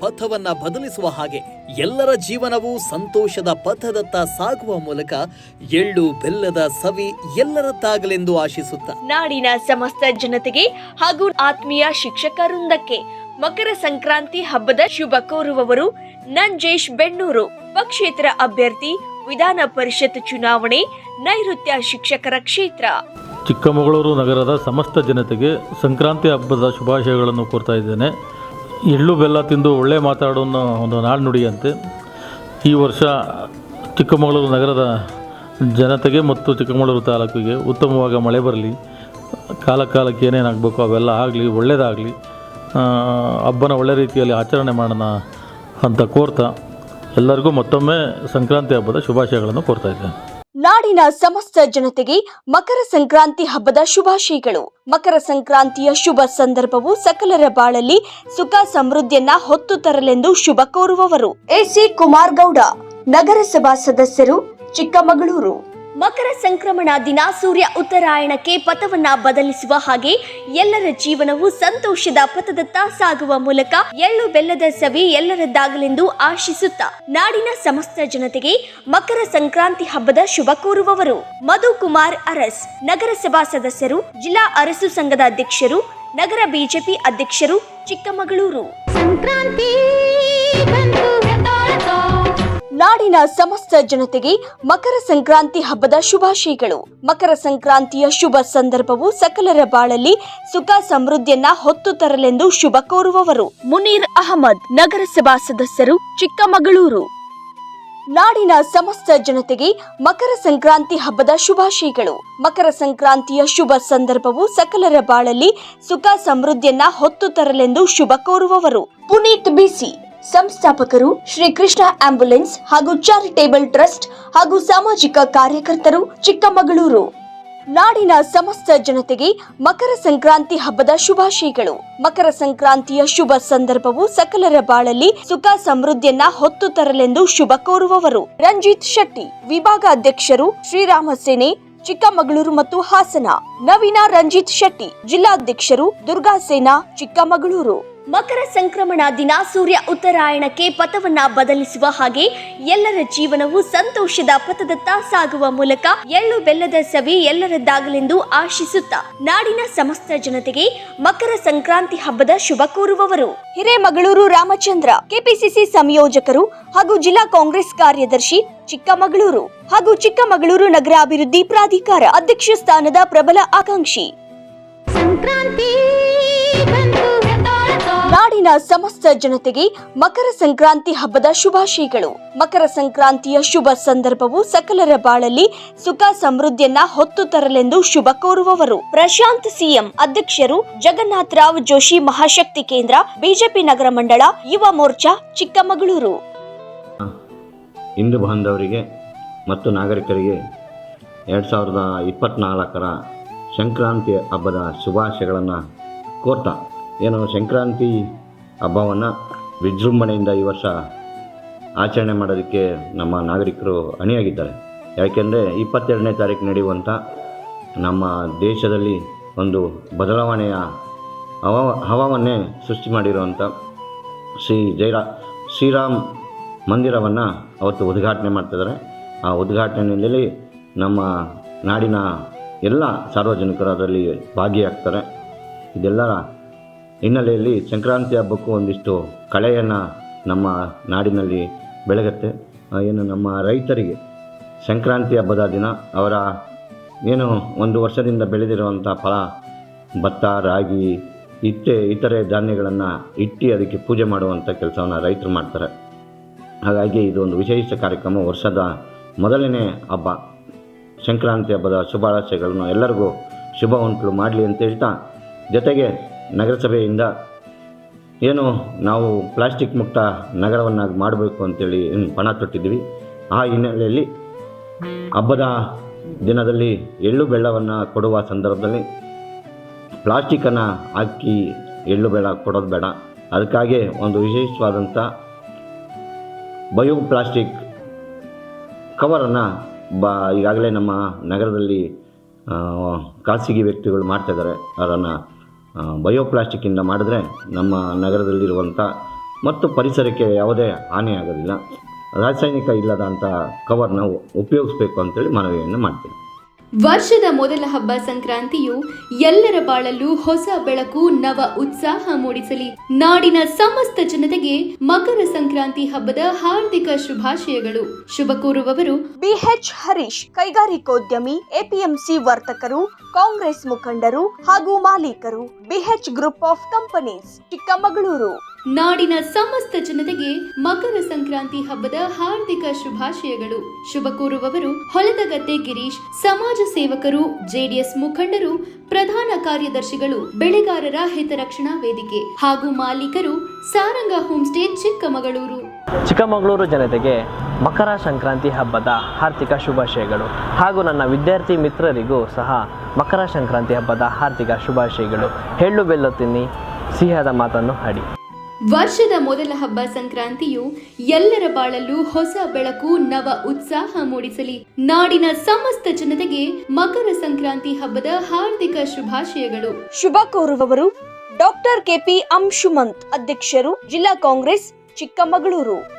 ಪಥವನ್ನ ಬದಲಿಸುವ ಹಾಗೆ ಎಲ್ಲರ ಜೀವನವು ಸಂತೋಷದ ಪಥದತ್ತ ಸಾಗುವ ಮೂಲಕ ಎಳ್ಳು ಬೆಲ್ಲದ ಸವಿ ಎಲ್ಲರತ್ತಾಗಲೆಂದು ಆಶಿಸುತ್ತ. ನಾಡಿನ ಸಮಸ್ತ ಜನತೆಗೆ ಹಾಗೂ ಆತ್ಮೀಯ ಶಿಕ್ಷಕ ವೃಂದಕ್ಕೆ ಮಕರ ಸಂಕ್ರಾಂತಿ ಹಬ್ಬದ ಶುಭ ಕೋರುವವರು ನಂಜೇಶ್ ಬೆಣ್ಣೂರು ಪಕ್ಷೇತರ ಅಭ್ಯರ್ಥಿ ವಿಧಾನ ಪರಿಷತ್ ಚುನಾವಣೆ ನೈಋತ್ಯ ಶಿಕ್ಷಕರ ಕ್ಷೇತ್ರ. ಚಿಕ್ಕಮಗಳೂರು ನಗರದ ಸಮಸ್ತ ಜನತೆಗೆ ಸಂಕ್ರಾಂತಿ ಹಬ್ಬದ ಶುಭಾಶಯಗಳನ್ನು ಕೋರ್ತಾ ಇದ್ದೇನೆ. ಎಳ್ಳು ಬೆಲ್ಲ ತಿಂದು ಒಳ್ಳೆ ಮಾತಾಡೋನ್ನ ಒಂದು ನಾಣ್ಣುಡಿಯಂತೆ ಈ ವರ್ಷ ಚಿಕ್ಕಮಗಳೂರು ನಗರದ ಜನತೆಗೆ ಮತ್ತು ಚಿಕ್ಕಮಗಳೂರು ತಾಲೂಕಿಗೆ ಉತ್ತಮವಾಗಿ ಮಳೆ ಬರಲಿ. ಕಾಲ ಕಾಲಕ್ಕೆ ಏನೇನಾಗಬೇಕು ಅವೆಲ್ಲ ಆಗಲಿ ಒಳ್ಳೆಯದಾಗಲಿ ಹಬ್ಬನ ಒಳ್ಳೆ ರೀತಿಯಲ್ಲಿ ಆಚರಣೆ ಮಾಡೋಣ ಅಂತ ಕೋರ್ತಾ ಎಲ್ಲರಿಗೂ ಮತ್ತೊಮ್ಮೆ ಸಂಕ್ರಾಂತಿ ಹಬ್ಬದ ಶುಭಾಶಯಗಳನ್ನು ಕೋರ್ತಾ ಇದ್ದೇನೆ. ನಾಡಿನ ಸಮಸ್ತ ಜನತೆಗೆ ಮಕರ ಸಂಕ್ರಾಂತಿ ಹಬ್ಬದ ಶುಭಾಶಯಗಳು. ಮಕರ ಸಂಕ್ರಾಂತಿಯ ಶುಭ ಸಂದರ್ಭವು ಸಕಲರ ಬಾಳಲ್ಲಿ ಸುಖ ಸಮೃದ್ಧಿಯನ್ನ ಹೊತ್ತು ತರಲೆಂದು ಶುಭ ಕೋರುವವರು. ಎಸಿ ಕುಮಾರ್ ಗೌಡ ನಗರಸಭಾ ಸದಸ್ಯರು, ಚಿಕ್ಕಮಗಳೂರು. ಮಕರ ಸಂಕ್ರಮಣ ದಿನ ಸೂರ್ಯ ಉತ್ತರಾಯಣಕ್ಕೆ ಪಥವನ್ನ ಬದಲಿಸುವ ಹಾಗೆ ಎಲ್ಲರ ಜೀವನವು ಸಂತೋಷದ ಪಥದತ್ತ ಸಾಗುವ ಮೂಲಕ ಎಳ್ಳು ಬೆಲ್ಲದ ಸವಿ ಎಲ್ಲರದ್ದಾಗಲೆಂದು ಆಶಿಸುತ್ತಾ ನಾಡಿನ ಸಮಸ್ತ ಜನತೆಗೆ ಮಕರ ಸಂಕ್ರಾಂತಿ ಹಬ್ಬದ ಶುಭ ಕೋರುವವರು ಮಧು ಕುಮಾರ್ ಅರಸ್, ನಗರಸಭಾ ಸದಸ್ಯರು, ಜಿಲ್ಲಾ ಅರಸು ಸಂಘದ ಅಧ್ಯಕ್ಷರು, ನಗರ ಬಿಜೆಪಿ ಅಧ್ಯಕ್ಷರು, ಚಿಕ್ಕಮಗಳೂರು. ಸಂಕ್ರಾಂತಿ ಸಮಸ್ತ ಜನತೆಗೆ ಮಕರ ಸಂಕ್ರಾಂತಿ ಹಬ್ಬದ ಶುಭಾಶಯಗಳು. ಮಕರ ಸಂಕ್ರಾಂತಿಯ ಶುಭ ಸಂದರ್ಭವು ಸಕಲರ ಬಾಳಲ್ಲಿ ಸುಖ ಸಮೃದ್ಧಿಯನ್ನ ಹೊತ್ತು ತರಲೆಂದು ಶುಭ ಕೋರುವವರು. ಮುನೀರ್ ಅಹಮದ್ ನಗರಸಭಾ ಸದಸ್ಯರು, ಚಿಕ್ಕಮಗಳೂರು. ನಾಡಿನ ಸಮಸ್ತ ಜನತೆಗೆ ಮಕರ ಸಂಕ್ರಾಂತಿ ಹಬ್ಬದ ಶುಭಾಶಯಗಳು. ಮಕರ ಸಂಕ್ರಾಂತಿಯ ಶುಭ ಸಂದರ್ಭವು ಸಕಲರ ಬಾಳಲ್ಲಿ ಸುಖ ಸಮೃದ್ಧಿಯನ್ನ ಹೊತ್ತು ತರಲೆಂದು ಶುಭ ಕೋರುವವರು. ಪುನೀತ್ ಬಿಸಿ ಸಂಸ್ಥಾಪಕರು ಶ್ರೀ ಕೃಷ್ಣ ಆಂಬ್ಯುಲೆನ್ಸ್ ಹಾಗೂ ಚಾರಿಟೇಬಲ್ ಟ್ರಸ್ಟ್ ಹಾಗೂ ಸಾಮಾಜಿಕ ಕಾರ್ಯಕರ್ತರು ಚಿಕ್ಕಮಗಳೂರು. ನಾಡಿನ ಸಮಸ್ತ ಜನತೆಗೆ ಮಕರ ಸಂಕ್ರಾಂತಿ ಹಬ್ಬದ ಶುಭಾಶಯಗಳು. ಮಕರ ಸಂಕ್ರಾಂತಿಯ ಶುಭ ಸಂದರ್ಭವು ಸಕಲರ ಬಾಳಲ್ಲಿ ಸುಖ ಸಮೃದ್ಧಿಯನ್ನ ಹೊತ್ತು ತರಲೆಂದು ಶುಭ ಕೋರುವವರು. ರಂಜಿತ್ ಶೆಟ್ಟಿ ವಿಭಾಗ ಅಧ್ಯಕ್ಷರು ಶ್ರೀರಾಮ ಸೇನೆ, ಚಿಕ್ಕಮಗಳೂರು ಮತ್ತು ಹಾಸನ. ನವೀನ ರಂಜಿತ್ ಶೆಟ್ಟಿ, ಜಿಲ್ಲಾಧ್ಯಕ್ಷರು ದುರ್ಗಾ ಸೇನಾ ಚಿಕ್ಕಮಗಳೂರು. ಮಕರ ಸಂಕ್ರಮಣ ದಿನ ಸೂರ್ಯ ಉತ್ತರಾಯಣಕ್ಕೆ ಪಥವನ್ನ ಬದಲಿಸುವ ಹಾಗೆ ಎಲ್ಲರ ಜೀವನವು ಸಂತೋಷದ ಪಥದತ್ತ ಸಾಗುವ ಮೂಲಕ ಎಳ್ಳು ಬೆಲ್ಲದ ಸವಿ ಎಲ್ಲರದ್ದಾಗಲೆಂದು ಆಶಿಸುತ್ತಾ ನಾಡಿನ ಸಮಸ್ತ ಜನತೆಗೆ ಮಕರ ಸಂಕ್ರಾಂತಿ ಹಬ್ಬದ ಶುಭ ಕೋರುವವರು ಹಿರೇಮಗಳೂರು ರಾಮಚಂದ್ರ, ಕೆಪಿಸಿಸಿ ಸಂಯೋಜಕರು ಹಾಗೂ ಜಿಲ್ಲಾ ಕಾಂಗ್ರೆಸ್ ಕಾರ್ಯದರ್ಶಿ ಚಿಕ್ಕಮಗಳೂರು ಹಾಗೂ ಚಿಕ್ಕಮಗಳೂರು ನಗರಾಭಿವೃದ್ಧಿ ಪ್ರಾಧಿಕಾರ ಅಧ್ಯಕ್ಷ ಸ್ಥಾನದ ಪ್ರಬಲ ಆಕಾಂಕ್ಷಿ ಸಂಕ್ರಾಂತಿ. ಸಮಸ್ತ ಜನತೆಗೆ ಮಕರ ಸಂಕ್ರಾಂತಿ ಹಬ್ಬದ ಶುಭಾಶಯಗಳು. ಮಕರ ಸಂಕ್ರಾಂತಿಯ ಶುಭ ಸಂದರ್ಭವು ಸಕಲರ ಬಾಳಲ್ಲಿ ಸುಖ ಸಮೃದ್ಧಿಯನ್ನ ಹೊತ್ತು ತರಲೆಂದು ಶುಭ ಕೋರುವವರು. ಪ್ರಶಾಂತ್ ಸಿಎಂ ಅಧ್ಯಕ್ಷರು ಜಗನ್ನಾಥ ರಾವ್ ಜೋಶಿ ಮಹಾಶಕ್ತಿ ಕೇಂದ್ರ, ಬಿಜೆಪಿ ನಗರ ಮಂಡಳ, ಯುವ ಮೋರ್ಚಾ, ಚಿಕ್ಕಮಗಳೂರು. ಹಿಂದೂ ಬಾಂಧವರಿಗೆ ಮತ್ತು ನಾಗರಿಕರಿಗೆ ಎರಡು ಸಾವಿರದ ಇಪ್ಪತ್ನಾಲ್ಕರ ಸಂಕ್ರಾಂತಿ ಹಬ್ಬದ ಶುಭಾಶಯಗಳನ್ನು ಕೋರ್ತಾ. ಏನು ಸಂಕ್ರಾಂತಿ ಹಬ್ಬವನ್ನು ವಿಜೃಂಭಣೆಯಿಂದ ಈ ವರ್ಷ ಆಚರಣೆ ಮಾಡೋದಕ್ಕೆ ನಮ್ಮ ನಾಗರಿಕರು ಅಣಿಯಾಗಿದ್ದಾರೆ. ಯಾಕೆಂದರೆ ಇಪ್ಪತ್ತೆರಡನೇ ತಾರೀಕು ನಡೆಯುವಂಥ ನಮ್ಮ ದೇಶದಲ್ಲಿ ಒಂದು ಬದಲಾವಣೆಯ ಹವ, ಹವಾವನ್ನೇ ಸೃಷ್ಟಿ ಮಾಡಿರುವಂಥ ಶ್ರೀ ಜೈರಾ, ಶ್ರೀರಾಮ್ ಮಂದಿರವನ್ನು ಅವತ್ತು ಉದ್ಘಾಟನೆ ಮಾಡ್ತಿದ್ದಾರೆ. ಆ ಉದ್ಘಾಟನೆಯಲ್ಲಿ ನಮ್ಮ ನಾಡಿನ ಎಲ್ಲ ಸಾರ್ವಜನಿಕರು ಅದರಲ್ಲಿ ಭಾಗಿಯಾಗ್ತಾರೆ. ಇದೆಲ್ಲರ ಹಿನ್ನೆಲೆಯಲ್ಲಿ ಸಂಕ್ರಾಂತಿ ಹಬ್ಬಕ್ಕೂ ಒಂದಿಷ್ಟು ಕಳೆಯನ್ನು ನಮ್ಮ ನಾಡಿನಲ್ಲಿ ಬೆಳಗತ್ತೆ. ಏನು ನಮ್ಮ ರೈತರಿಗೆ ಸಂಕ್ರಾಂತಿ ಹಬ್ಬದ ದಿನ ಅವರ ಏನು ಒಂದು ವರ್ಷದಿಂದ ಬೆಳೆದಿರುವಂಥ ಫಲ, ಭತ್ತ, ರಾಗಿ, ಇತ್ತೆ, ಇತರೆ ಧಾನ್ಯಗಳನ್ನು ಇಟ್ಟು ಅದಕ್ಕೆ ಪೂಜೆ ಮಾಡುವಂಥ ಕೆಲಸವನ್ನು ರೈತರು ಮಾಡ್ತಾರೆ. ಹಾಗಾಗಿ ಇದು ಒಂದು ವಿಶೇಷ ಕಾರ್ಯಕ್ರಮ. ವರ್ಷದ ಮೊದಲನೇ ಹಬ್ಬ, ಸಂಕ್ರಾಂತಿ ಹಬ್ಬದ ಶುಭಾಶಯಗಳನ್ನು ಎಲ್ಲರಿಗೂ ಶುಭ ಉಂಟು ಮಾಡಲಿ ಅಂತ ಹೇಳ್ತಾ, ಜೊತೆಗೆ ನಗರಸಭೆಯಿಂದ ಏನು ನಾವು ಪ್ಲಾಸ್ಟಿಕ್ ಮುಕ್ತ ನಗರವನ್ನಾಗಿ ಮಾಡಬೇಕು ಅಂತೇಳಿ ಪಣ ತೊಟ್ಟಿದ್ವಿ ಆ ಹಿನ್ನೆಲೆಯಲ್ಲಿ ಹಬ್ಬದ ದಿನದಲ್ಲಿ ಎಳ್ಳು ಬೆಳ್ಳವನ್ನು ಕೊಡುವ ಸಂದರ್ಭದಲ್ಲಿ ಪ್ಲಾಸ್ಟಿಕನ್ನು ಹಾಕಿ ಎಳ್ಳು ಬೆಳ್ಳ ಕೊಡೋದು ಬೇಡ. ಅದಕ್ಕಾಗಿ ಒಂದು ವಿಶೇಷವಾದಂಥ ಬಯೋ ಪ್ಲಾಸ್ಟಿಕ್ ಕವರನ್ನು ಬ ಈಗಾಗಲೇ ನಮ್ಮ ನಗರದಲ್ಲಿ ಖಾಸಗಿ ವ್ಯಕ್ತಿಗಳು ಮಾಡ್ತಾಯಿದ್ದಾರೆ ಅದನ್ನು ಬಯೋ ಪ್ಲಾಸ್ಟಿಕ್ಕಿಂದ ಮಾಡಿದ್ರೆ ನಮ್ಮ ನಗರದಲ್ಲಿರುವಂಥ ಮತ್ತು ಪರಿಸರಕ್ಕೆ ಯಾವುದೇ ಹಾನಿಯಾಗೋದಿಲ್ಲ ರಾಸಾಯನಿಕ ಇಲ್ಲದಂಥ ಕವರ್ನ ಉಪಯೋಗಿಸ್ಬೇಕು ಅಂತೇಳಿ ಮನವಿಯನ್ನು ಮಾಡ್ತೀನಿ ವರ್ಷದ ಮೊದಲ ಹಬ್ಬ ಸಂಕ್ರಾಂತಿಯು ಎಲ್ಲರ ಬಾಳಲ್ಲೂ ಹೊಸ ಬೆಳಕು, ನವ ಉತ್ಸಾಹ ಮೂಡಿಸಲಿ. ನಾಡಿನ ಸಮಸ್ತ ಜನತೆಗೆ ಮಕರ ಸಂಕ್ರಾಂತಿ ಹಬ್ಬದ ಹಾರ್ದಿಕ ಶುಭಾಶಯಗಳು. ಶುಭ ಕೋರುವವರು ಬಿಎಚ್ ಹರೀಶ್, ಕೈಗಾರಿಕೋದ್ಯಮಿ, ಎಪಿಎಂಸಿ ವರ್ತಕರು, ಕಾಂಗ್ರೆಸ್ ಮುಖಂಡರು ಹಾಗೂ ಮಾಲೀಕರು. B H group of companies, Chikkamagaluru. ನಾಡಿನ ಸಮಸ್ತ ಜನತೆಗೆ ಮಕರ ಸಂಕ್ರಾಂತಿ ಹಬ್ಬದ ಹಾರ್ದಿಕ ಶುಭಾಶಯಗಳು. ಶುಭ ಕೋರುವವರು ಹೊಲದಗದ್ದೆ ಗಿರೀಶ್, ಸಮಾಜ ಸೇವಕರು, ಜೆಡಿಎಸ್ ಮುಖಂಡರು, ಪ್ರಧಾನ ಕಾರ್ಯದರ್ಶಿಗಳು, ಬೆಳೆಗಾರರ ಹಿತರಕ್ಷಣಾ ವೇದಿಕೆ ಹಾಗೂ ಮಾಲೀಕರು, ಸಾರಂಗ ಹೋಮ್ಸ್ಟೇ ಚಿಕ್ಕಮಗಳೂರು. ಚಿಕ್ಕಮಗಳೂರು ಜನತೆಗೆ ಮಕರ ಸಂಕ್ರಾಂತಿ ಹಬ್ಬದ ಹಾರ್ದಿಕ ಶುಭಾಶಯಗಳು ಹಾಗೂ ನನ್ನ ವಿದ್ಯಾರ್ಥಿ ಮಿತ್ರರಿಗೂ ಸಹ ಮಕರ ಸಂಕ್ರಾಂತಿ ಹಬ್ಬದ ಹಾರ್ದಿಕ ಶುಭಾಶಯಗಳು. ಎಳ್ಳು ಬೆಲ್ಲ ತಿನ್ನಿ ಸಿಹಿಯಾದ ಮಾತನ್ನು ಹಾಡಿ. ವರ್ಷದ ಮೊದಲ ಹಬ್ಬ ಸಂಕ್ರಾಂತಿಯು ಎಲ್ಲರ ಬಾಳಲ್ಲೂ ಹೊಸ ಬೆಳಕು, ನವ ಉತ್ಸಾಹ ಮೂಡಿಸಲಿ. ನಾಡಿನ ಸಮಸ್ತ ಜನತೆಗೆ ಮಕರ ಸಂಕ್ರಾಂತಿ ಹಬ್ಬದ ಹಾರ್ದಿಕ ಶುಭಾಶಯಗಳು. ಶುಭ ಕೋರುವವರು ಡಾಕ್ಟರ್ ಕೆಪಿ ಅಂಶುಮಂತ್ ಅಧ್ಯಕ್ಷರು, ಜಿಲ್ಲಾ ಕಾಂಗ್ರೆಸ್, ಚಿಕ್ಕಮಗಳೂರು.